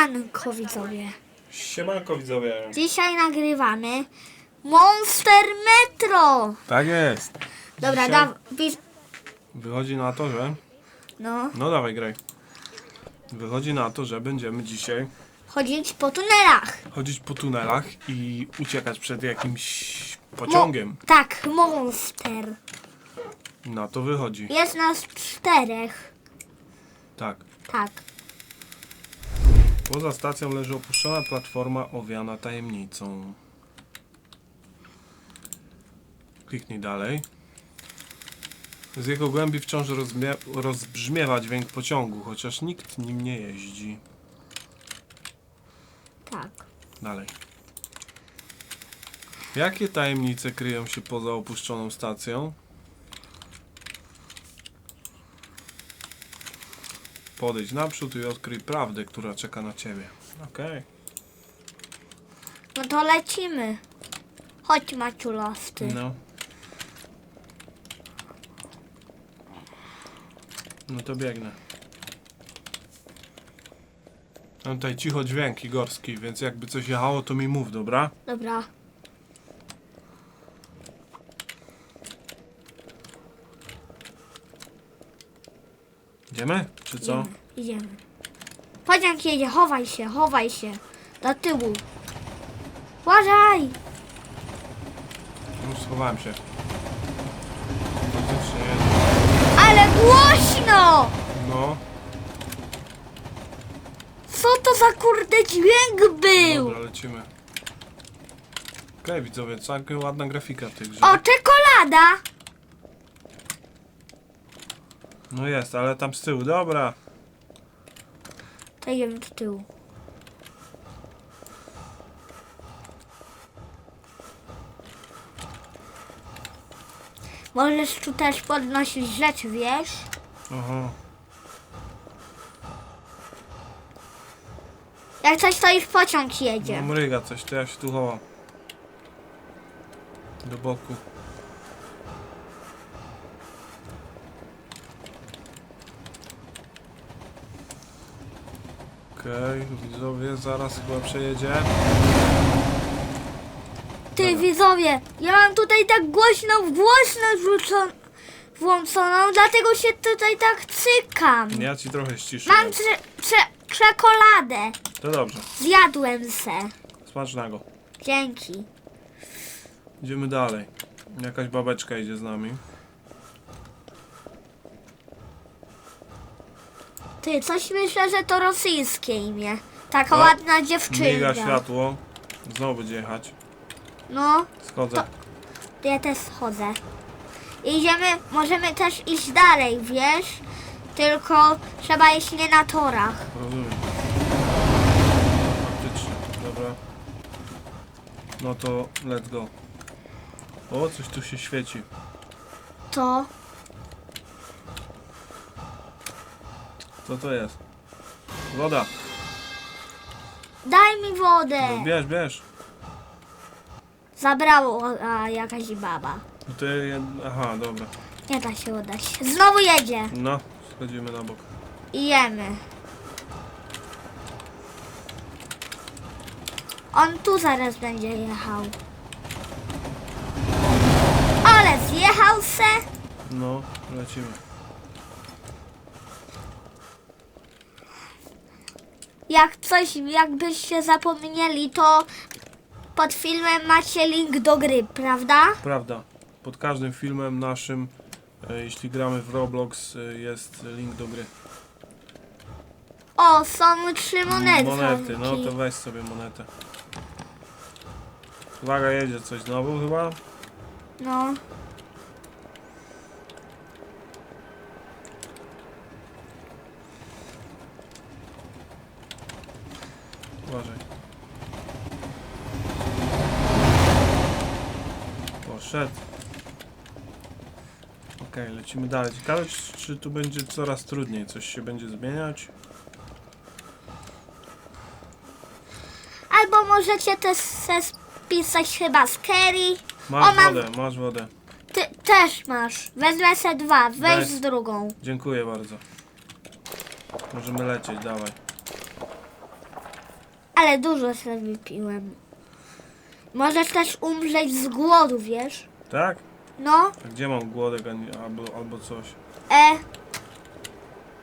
Siemanko widzowie. Siemanko widzowie. Dzisiaj nagrywamy Monster Metro. Tak jest. Dobra, Dzisiaj da, wi- Wychodzi na to, że... no, No dawaj graj. Wychodzi na to, że będziemy dzisiaj chodzić po tunelach. chodzić po tunelach i uciekać przed jakimś pociągiem. Mo- tak, Monster. Na to wychodzi. Jest nas czterech. Tak. Tak. Poza stacją leży opuszczona platforma owiana tajemnicą. Kliknij dalej. Z jego głębi wciąż rozbrzmiewa dźwięk pociągu, chociaż nikt nim nie jeździ. Tak. Dalej. Jakie tajemnice kryją się poza opuszczoną stacją? Podejdź naprzód i odkryj prawdę, która czeka na ciebie. Okej. No to lecimy. Chodź Maciulosty. No. No to biegnę. Mam tutaj cicho dźwięk Igorski, więc jakby coś jechało, to mi mów, dobra? Dobra. Idziemy? Czy co? Idziemy. Pociąg jedzie, chowaj się, chowaj się. Do tyłu. Uważaj! Już schowałem się. Faktycznie. Ale głośno! No, Co to za kurde dźwięk był? dobra, lecimy. Okej, widzowie, całkiem ładna grafika w tej grze. O, czekolada! No jest, ale tam z tyłu, dobra. To idziemy do tyłu. Możesz tu też podnosić rzeczy, wiesz? Aha. Jak coś, to już pociąg jedzie. No mryga coś, to ja się tu chowam. Do boku. Okej, widzowie, zaraz chyba przejedzie. Ty widzowie, ja mam tutaj tak głośno, głośno wrzucon, włączoną, dlatego się tutaj tak cykam. Ja ci trochę ściszę. Mam cze, czekoladę. To dobrze, Zjadłem se. smacznego. Dzięki. Idziemy dalej. Jakaś babeczka idzie z nami. Ty, coś myślę, że to rosyjskie imię. Taka O, ładna Miga dziewczynka. światło. Znowu będzie jechać. No, Schodzę. To- ja też chodzę. Idziemy, możemy też iść dalej, wiesz? Tylko trzeba iść nie na torach. Rozumiem. Faktycznie, dobra. No to let's go. O, coś tu się świeci. To Co to jest? Woda. daj mi wodę. No, bierz, bierz. Zabrało a, jakaś baba. No to jed... Aha, dobra. Nie da się oddać. Znowu jedzie. No, schodzimy na bok. I jemy. On tu zaraz będzie jechał. Ale zjechał se. No, lecimy. Jak coś, jakbyście zapomnieli, to pod filmem macie link do gry, prawda? Prawda. Pod każdym filmem naszym, e, jeśli gramy w Roblox, e, jest link do gry. O, są trzy monety. Monety, no to weź sobie monetę. Uwaga, jedzie coś znowu chyba. No. Uważaj. Poszedł. Okej, lecimy dalej. Ciekawe, czy, czy tu będzie coraz trudniej. Coś się będzie zmieniać? Albo możecie też se spisać chyba z Kerry. Masz O, mam- wodę, masz wodę. Ty też masz. Wezmę se dwa, weź Weź. z drugą. Dziękuję bardzo. Możemy lecieć, dawaj. Ale dużo sobie wypiłem. Możesz też umrzeć z głodu, wiesz? Tak? No, A gdzie mam głodek a nie- albo, albo coś? e.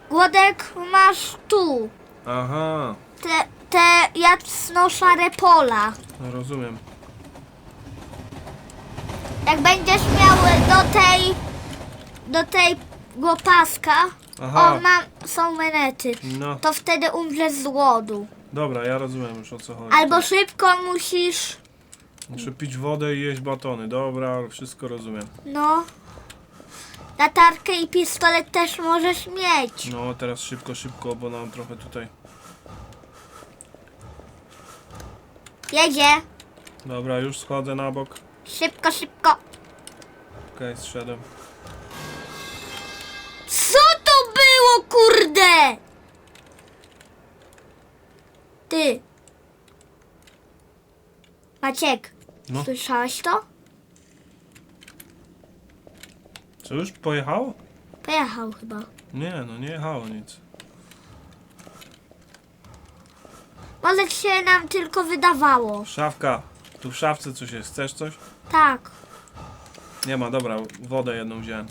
Głodek masz tu. Aha, Te, te jasno-szare pola. no rozumiem. Jak będziesz miał do tej. do tego paska. Aha. O, mam, są menety. No, To wtedy umrzesz z głodu. dobra, ja rozumiem już o co chodzi. Albo szybko musisz. Muszę pić wodę i jeść batony. Dobra, wszystko rozumiem. No. Latarkę i pistolet też możesz mieć. No, teraz szybko, szybko, bo nam trochę tutaj... Jedzie. Dobra, już schodzę na bok. Szybko, szybko. Okej, zszedłem. Co to było, kurde? Ty. Maciek, No. słyszałeś to? Co, już pojechało? Pojechał chyba. Nie, no nie jechało nic. Może się nam tylko wydawało. Szafka, tu w szafce coś jest. Chcesz coś? Tak. Nie ma, dobra, wodę jedną wziąłem.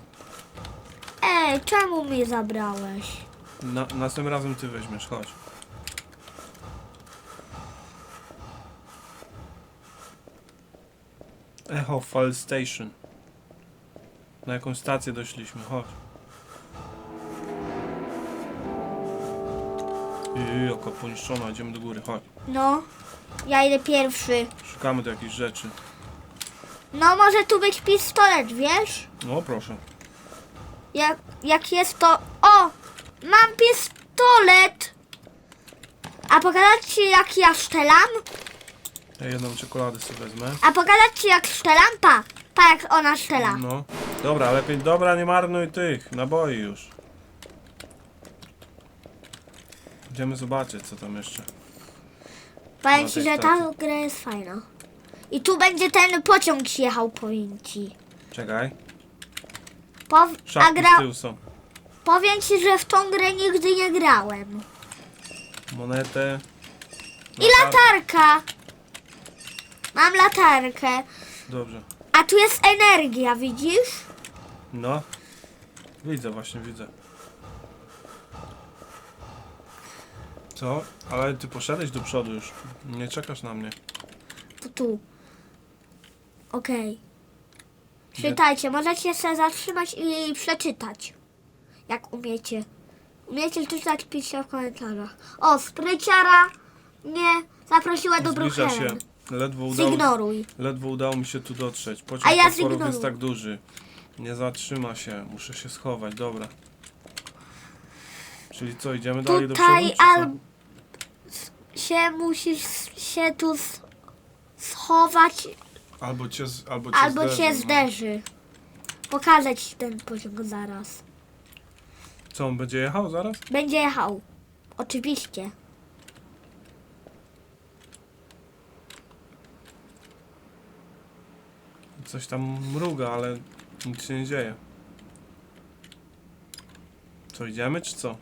Ej, czemu mnie zabrałeś? Na, następnym razem ty weźmiesz, chodź. Echo Fall Station. Na jakąś stację doszliśmy, chodź. Yy, jaka poniszczona, idziemy do góry, chodź. No, ja idę pierwszy. Szukamy tu jakichś rzeczy. No, może tu być pistolet, wiesz? No proszę. Jak, jak jest to... O! Mam pistolet! A pokazać ci jak ja szczelam? Ja jedną czekoladę sobie wezmę. A pokazać ci jak szczelam? Pa! Pa jak ona szczela. No. Dobra, lepiej, dobra, nie marnuj tych naboi już. Idziemy zobaczyć, co tam jeszcze. Powiem ci, że ta gra jest fajna. I tu będzie ten pociąg jechał, powiem ci. Czekaj. Pow... A Szafki gra... z tyłu są. Powiem ci, że w tą grę nigdy nie grałem. Monetę. I latarka! Mam latarkę. Dobrze. A tu jest energia, widzisz? No. Widzę, właśnie widzę. Co? Ale ty poszedłeś do przodu już. Nie czekasz na mnie. To tu. Okej. Czytajcie, możecie się zatrzymać i przeczytać. Jak umiecie. Umiecie czytać, piszcie w komentarzach. O, spryciara nie zaprosiła do Zbliża się. Brookhaven. Ledwo udało, Zignoruj. ledwo udało mi się tu dotrzeć. Pociąg A ja potworów zignoruję. jest tak duży. Nie zatrzyma się. Muszę się schować. Dobra. Czyli co, idziemy dalej do przodu? Tutaj czy co? al... się musisz się tu s- schować Albo cię, z- albo cię albo zderzy, cię no. zderzy. Pokażę ci ten pociąg zaraz. Co, on będzie jechał zaraz? Będzie jechał. Oczywiście. Coś tam mruga, ale nic się nie dzieje. Co, idziemy czy co?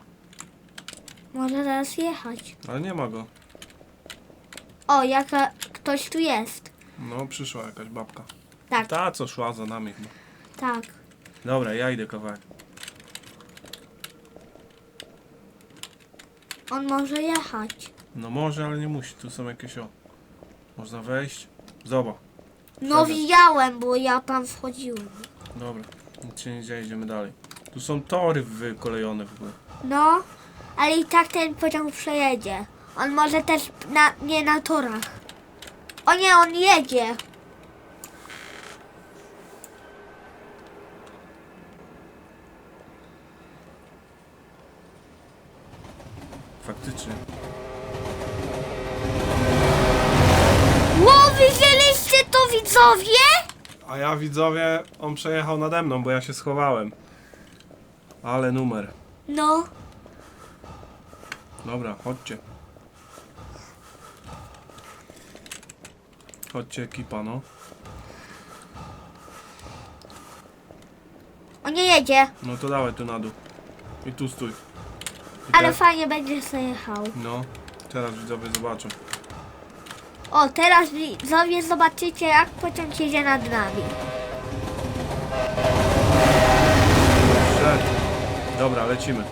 Może zaraz jechać. Ale nie ma go. O, jaka ktoś tu jest. No, przyszła jakaś babka. Tak, Ta, co szła za nami chyba. tak. Dobra, ja idę kawałek. On może jechać. No może, ale nie musi. Tu są jakieś o. Można wejść. Zobacz. No Dobra. widziałem, bo ja tam wchodziłem. Dobra. Nic się nie dzieje, idziemy dalej. Tu są tory wykolejone w ogóle. No, ale i tak ten pociąg przejedzie. On może też na, nie na torach. O nie, on jedzie. Faktycznie. Ło, widzieliście to widzowie? A ja widzowie, on przejechał nade mną, bo ja się schowałem. Ale numer. No, Dobra, chodźcie. Chodźcie ekipa, no. on nie jedzie, No to dawaj tu na dół. I tu stój. I ale fajnie będzie zajechał. No, teraz widzowie zobaczą. O, teraz widzowie zobaczycie jak pociąg jedzie nad nami. Dobra, lecimy.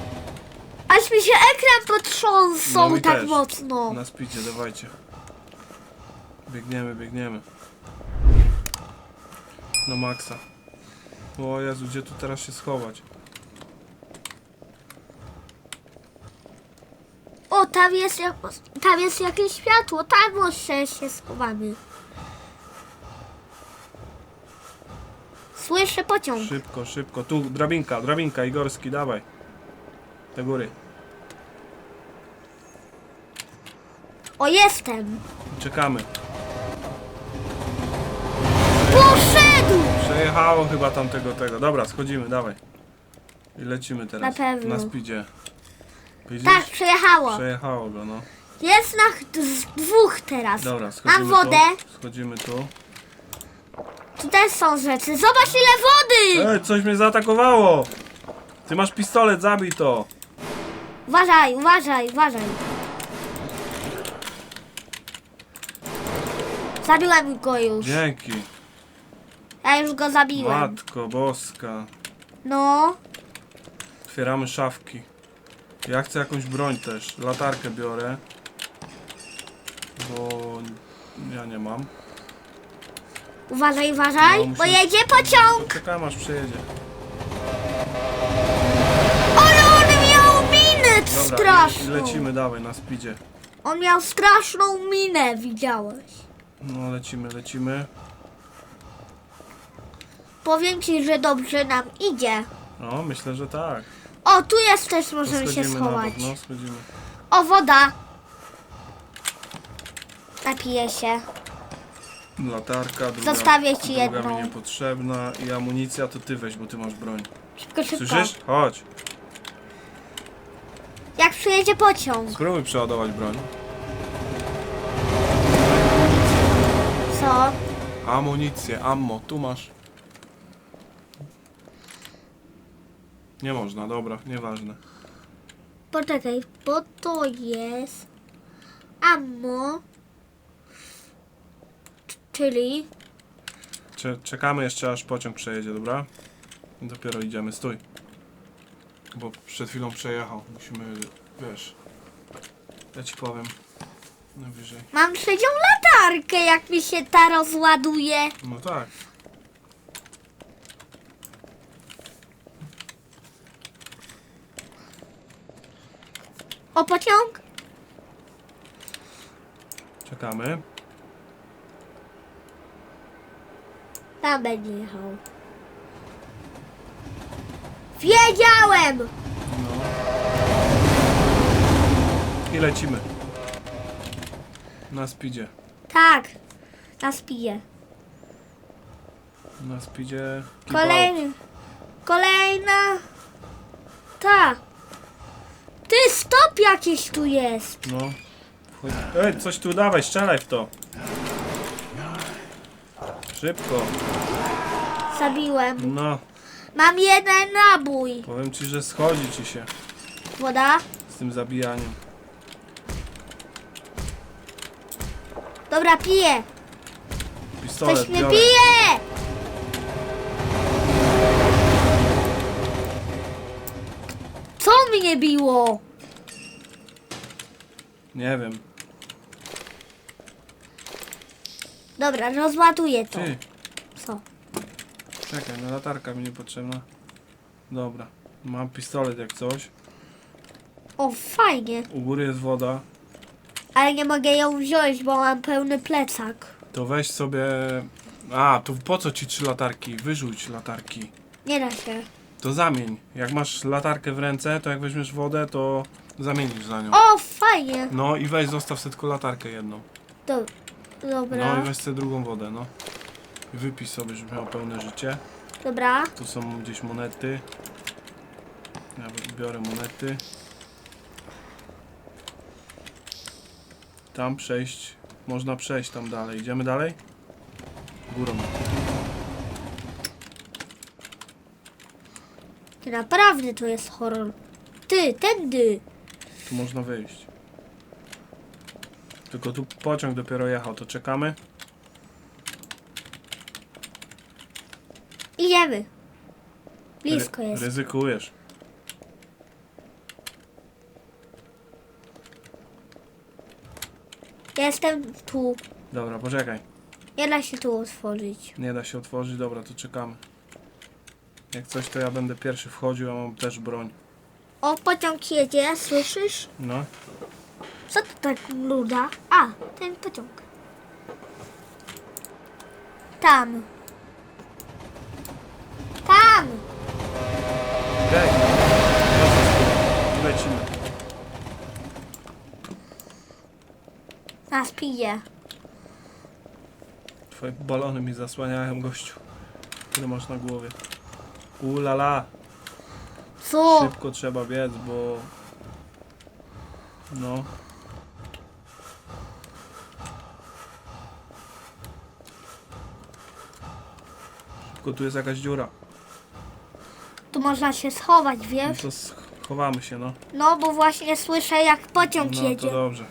Aż mi się ekran potrząsał No tak też. mocno. Na spidzie, dawajcie. Biegniemy, biegniemy. No maksa. O Jezu, gdzie tu teraz się schować? O, tam jest, jak, tam jest jakieś światło, tam może się schowamy. Słyszę pociąg. Szybko, szybko. Tu, drabinka, drabinka, Igorski, dawaj. Do góry. O, jestem. Czekamy. Poszedł! Przejechało chyba tamtego tego. Dobra, schodzimy, dawaj. I lecimy teraz. Na pewno. Na spidzie. Widzisz? Tak, przejechało. Przejechało go, no. Jest nas z dwóch teraz. Dobra, schodzimy Mam wodę. tu. Schodzimy tu. Tu też są rzeczy. Zobacz ile wody! Ej, coś mnie zaatakowało! Ty masz pistolet, zabij to! Uważaj, uważaj, uważaj. Zabiłem go już. Dzięki. Ja już go zabiłem. Matko boska. No. Otwieramy szafki. Ja chcę jakąś broń też. Latarkę biorę. Bo ja nie mam. Uważaj, uważaj, No, bo musimy- jedzie pociąg. Czekam aż przejedzie. Ale on miał minę Dobra, i- i straszną. lecimy, dawaj, na speedzie. On miał straszną minę, widziałeś. No, lecimy, lecimy. Powiem ci, że dobrze nam idzie. No, myślę, że tak. O, tu jest też, możemy się schodzimy na bok, schować. no, schodzimy. O, woda. Napiję się. Latarka, druga, Zostawię ci druga jedną. mi niepotrzebna i amunicja to ty weź, bo ty masz broń. Szybko, szybko. Słyszysz? Chodź. Jak przyjedzie pociąg. Spróbuj przeładować broń. Co? Amunicję, ammo, tu masz. Nie można, dobra, nieważne. Poczekaj, bo to jest ammo. Czyli Cze czekamy jeszcze aż pociąg przejedzie, dobra? I dopiero idziemy, stój. Bo przed chwilą przejechał, musimy, wiesz. Ja ci powiem. Najwyżej. mam trzecią latarkę, jak mi się ta rozładuje. No tak. O pociąg? Czekamy. Tam będzie jechał. Wiedziałem! No. I lecimy. Na speedzie. Tak, na spije. Na speedzie. keep Kolejny. Kolejna. Ta. Ty, stop jakieś tu jest. No. Wchodź. Ej, coś tu dawaj, strzelaj w to. Szybko. Zabiłem. No, Mam jeden nabój. powiem ci, że schodzi ci się Woda? z tym zabijaniem. Dobra, piję. Pistolet Coś mnie biorę. Co mnie biło? Nie wiem. Dobra, rozładuję to. Ty, Co? czekaj, no latarka mi niepotrzebna. Dobra, mam pistolet jak coś. O, fajnie. U góry jest woda. Ale nie mogę ją wziąć, bo mam pełny plecak. To weź sobie... A, to po co ci trzy latarki? Wyrzuć latarki. Nie da się. To zamień. Jak masz latarkę w ręce, to jak weźmiesz wodę, to zamienisz za nią. O, fajnie. No i weź, zostaw sobie tylko latarkę jedną. Do, No dobra, i weź sobie drugą wodę, no. I wypij sobie, żeby miał pełne życie. dobra. Tu są gdzieś monety. Ja biorę monety. Tam przejść. Można przejść tam dalej. Idziemy dalej? Górą. Ty naprawdę to jest horror. Ty, tędy. Tu można wyjść. Tylko tu pociąg dopiero jechał, to czekamy. Idziemy. Blisko Ry- jest. Ryzykujesz. Jestem tu. Dobra, poczekaj. Nie da się tu otworzyć. Nie da się otworzyć, dobra, to czekamy. Jak coś, to ja będę pierwszy wchodził, a mam też broń. O, pociąg jedzie, słyszysz? No, Co to tak nuda? A, ten pociąg. Tam. Tam. okej. Lecimy. Na speedzie. Twoje balony mi zasłaniają, gościu. Tyle masz na głowie. Ulala. Co? Szybko trzeba biec, bo... No. Szybko, tu jest jakaś dziura. Tu można się schować, No wiesz? to schowamy się, no. No, bo właśnie słyszę jak pociąg No to jedzie. dobrze.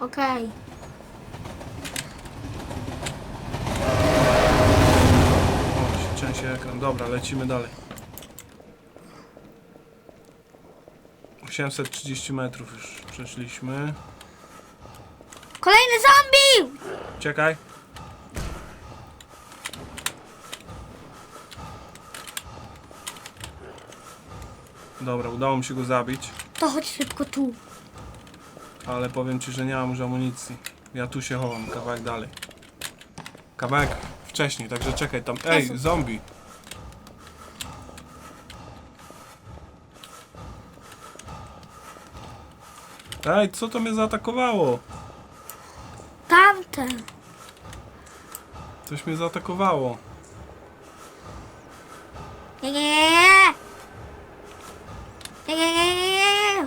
Okej. O, się ekran. Dobra, lecimy dalej. 830 metrów już przeszliśmy. Kolejny zombie! Czekaj. Dobra, udało mi się go zabić, To chodź szybko tu. ale powiem ci, że nie mam już amunicji. Ja tu się chowam, kawałek dalej. Kawałek wcześniej, także czekaj tam. Ej, zombie! Ej, co to mnie zaatakowało? Tamten. Coś mnie zaatakowało. Nie, nie, nie, nie. Nie, nie, nie, nie, nie.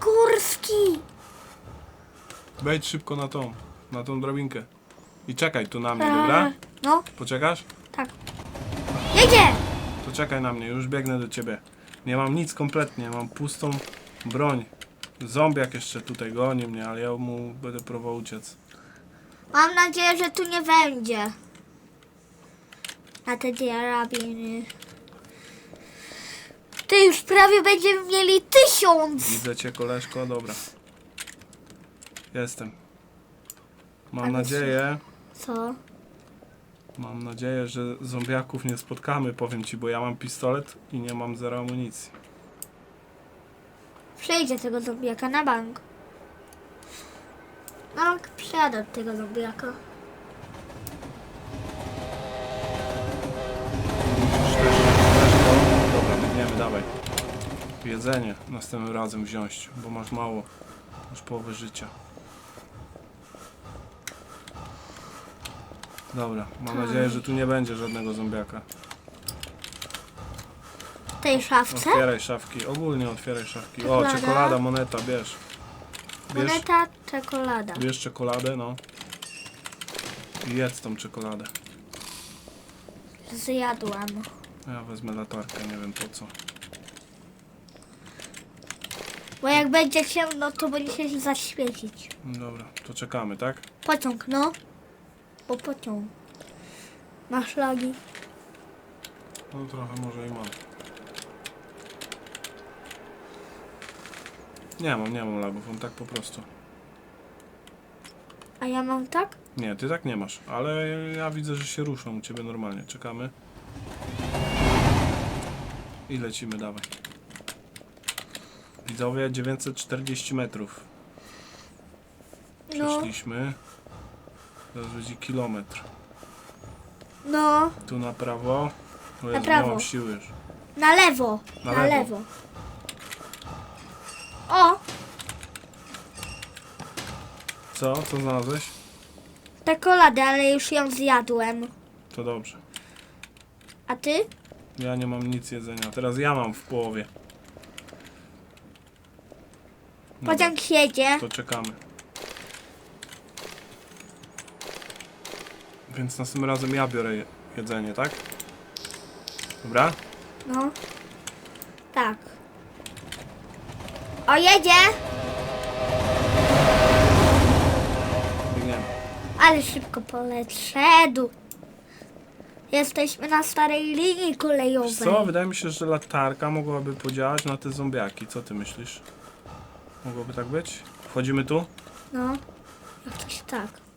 Górski. Wejdź szybko na tą, na tą drabinkę. I czekaj tu na mnie, dobra? No, Poczekasz? tak. Jedzie! To czekaj na mnie, już biegnę do ciebie. Nie mam nic kompletnie, mam pustą broń. Zombiak jeszcze tutaj goni mnie, ale ja mu będę próbował uciec. Mam nadzieję, że tu nie będzie. Na te drabiny. Ty już prawie będziemy mieli tysiąc. Widzę cię, koleżko, dobra. Jestem. Mam Ale nadzieję, Co? Mam nadzieję, że zombiaków nie spotkamy, powiem ci, bo ja mam pistolet i nie mam zero amunicji. Przejdzie tego zombiaka na bank. Bank przyjadę od tego zombiaka. Dobra, biegniemy, dawaj. Jedzenie następnym razem wziąć, bo masz mało. Masz połowę życia. Dobra, mam nadzieję, że tu nie będzie żadnego zombiaka. W tej szafce? Otwieraj szafki, ogólnie otwieraj szafki. O, Czekolada. czekolada, moneta, bierz. Bierz, Moneta, czekolada. bierz czekoladę, no. I jedz tą czekoladę. Zjadłam. Ja wezmę latarkę, nie wiem po co. Bo jak będzie ciemno, to będzie się zaświecić. Dobra, to czekamy, tak? Pociąg, no. Bo pociąg. Masz lagi. No trochę może i mam. Nie mam, nie mam lagów, on tak po prostu. A ja mam tak? Nie, ty tak nie masz, ale ja widzę, że się ruszą u ciebie normalnie. Czekamy. I lecimy, dawaj. Widzowie, 940 metrów. No. Teraz będzie kilometr. No. Tu na prawo. O Jezu, nie prawo. siły już. Na lewo. Na Na, lewo. lewo. O! Co? Co znalazłeś? Czekoladę, ale już ją zjadłem. To dobrze. A ty? Ja nie mam nic jedzenia. Teraz ja mam w połowie. Dobra, Pociąg jedzie. to czekamy. Więc następnym razem ja biorę je- jedzenie, tak? Dobra? No. Tak. O, jedzie! Biegniemy. Ale szybko poszedł. Jesteśmy na starej linii kolejowej. Wiesz co? Wydaje mi się, że latarka mogłaby podziałać na te zombiaki. Co ty myślisz? Mogłoby tak być? Wchodzimy tu? No, jak coś tak.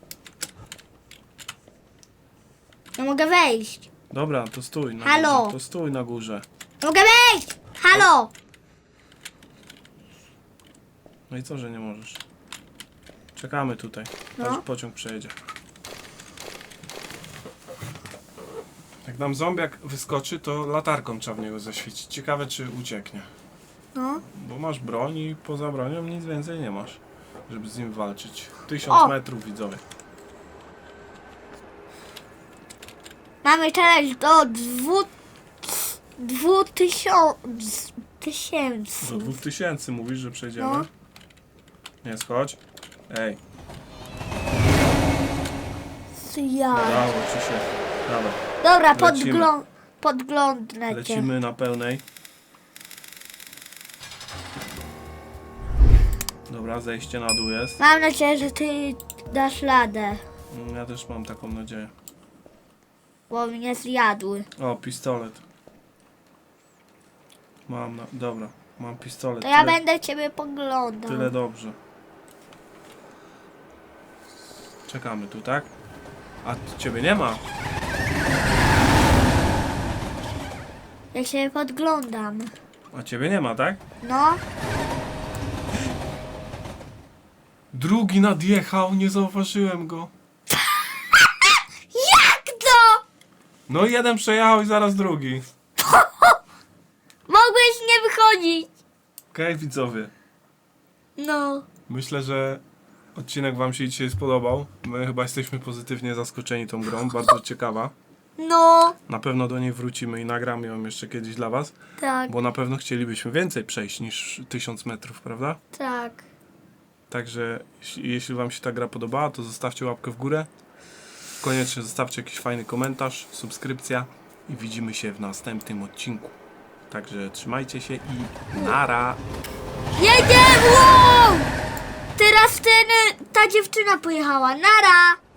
Nie mogę wejść. Dobra, to stój na Halo? górze. To stój na górze. Mogę wejść! Halo! No i co, że nie możesz? Czekamy tutaj, No. aż pociąg przejedzie. Jak nam zombiak wyskoczy, to latarką trzeba w niego zaświecić. Ciekawe, czy ucieknie. No. Bo masz broń i poza bronią nic więcej nie masz, żeby z nim walczyć. Tysiąc O! metrów widzowie. Mamy challenge do dwu... dwu tysiąc... tysięcy. Do dwóch tysięcy mówisz, że przejdziemy? No. Nie, schodź. Ej, Ja. udało ci się. Dobra, Dobra, Lecimy. podgląd... podglądnę cię. lecimy na pełnej. Dobra, zejście na dół jest. Mam nadzieję, że ty dasz radę, Mm, Ja też mam taką nadzieję. Bo mnie zjadły. O, pistolet. Mam, na... dobra, mam pistolet. To ja tyle, będę ciebie poglądał. tyle dobrze. Czekamy tu, tak? A ciebie nie ma. Ja się podglądam. A ciebie nie ma, tak? No, Drugi nadjechał, nie zauważyłem go. jak to? No jeden przejechał i zaraz drugi. Mogłeś nie wychodzić. Okej, widzowie. No. Myślę, że odcinek wam się dzisiaj spodobał. My chyba jesteśmy pozytywnie zaskoczeni tą grą, bardzo ciekawa. No, Na pewno do niej wrócimy i nagramy ją jeszcze kiedyś dla was. tak, Bo na pewno chcielibyśmy więcej przejść niż 1000 metrów, prawda? tak. Także jeśli, jeśli Wam się ta gra podobała, to zostawcie łapkę w górę. Koniecznie zostawcie jakiś fajny komentarz, subskrypcja i widzimy się w następnym odcinku. Także trzymajcie się i nara! Jedzie! Wow! Teraz ten, ta dziewczyna pojechała. Nara!